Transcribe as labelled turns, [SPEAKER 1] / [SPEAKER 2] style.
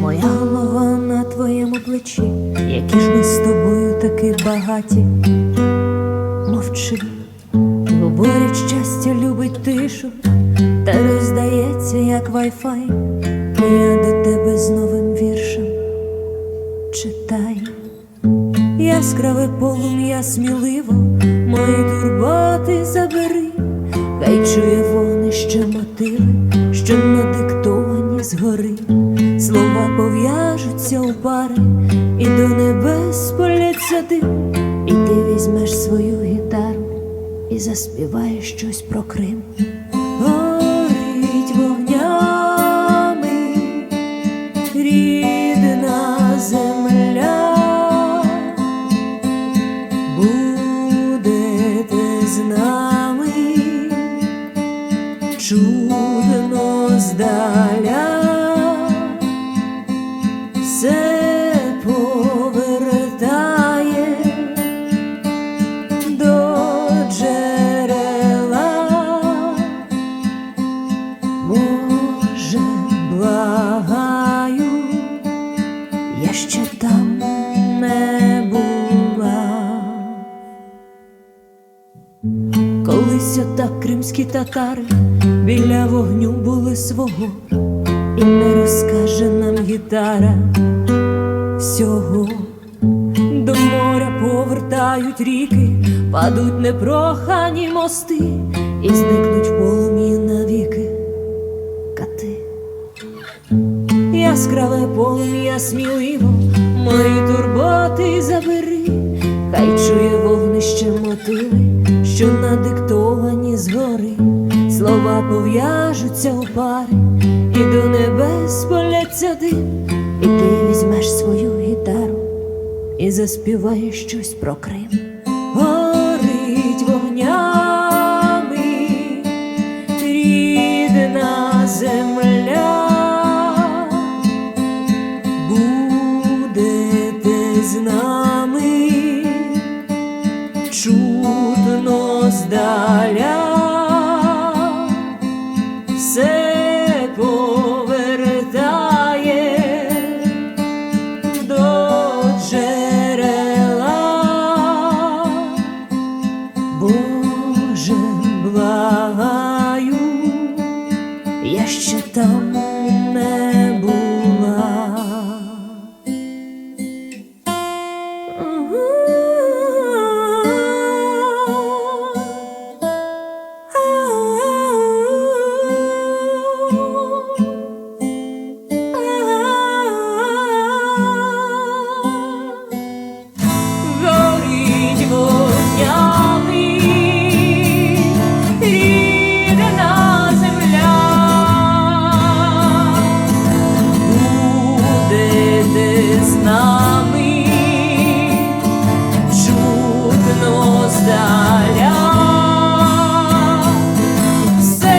[SPEAKER 1] Моя голова на твоєму плечі, які ж ми з тобою таки багаті. Мовчи, бо бурять щастя любить тишу, та роздається, як вайфай. Я до тебе з новим віршем читай яскраве полум'я сміливо, мої турбати забери, хай чує. Поляться і ти візьмеш свою гітару і заспіваєш щось про Крим. Горить вогнями рідна земля. Будете з нами чудно здаля, Колись отак кримські татари біля вогню були свого, і не розкаже нам гітара всього. До моря повертають ріки, падуть непрохані мости і зникнуть в полум'ї навіки кати. Яскраве полум'я сміливо, мої турботи забери, хай чує вогнище мотиви, що надиктовані згори, слова пов'яжуться у пари, і до небес поляться дим, і ти візьмеш свою гітару і заспіваєш щось про Крим. Горить вогнями рідна земля. Будете з все повертає до джерела. Боже, благаю, я ще там не була. Нами. Чудно здаля, все